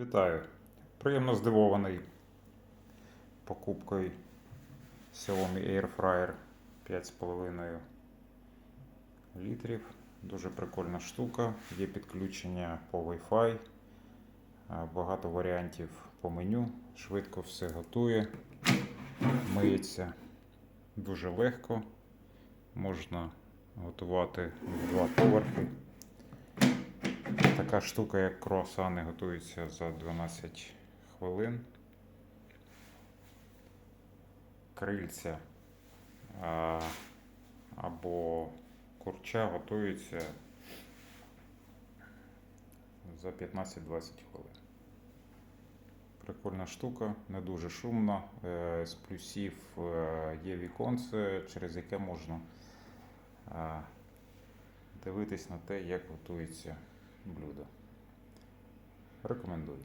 Вітаю! Приємно здивований покупкою Xiaomi Air Fryer 5,5 літрів. Дуже прикольна штука. Є підключення по Wi-Fi. Багато варіантів по меню. Швидко все готує. Миється дуже легко. Можна готувати два поверхи. Така штука, як круасани, готується за 12 хвилин. Крильця а, або курча готується за 15-20 хвилин. Прикольна штука, не дуже шумна. Е, З плюсів е, є віконце, через яке можна е, дивитись на те, як готується блюдо. Рекомендую.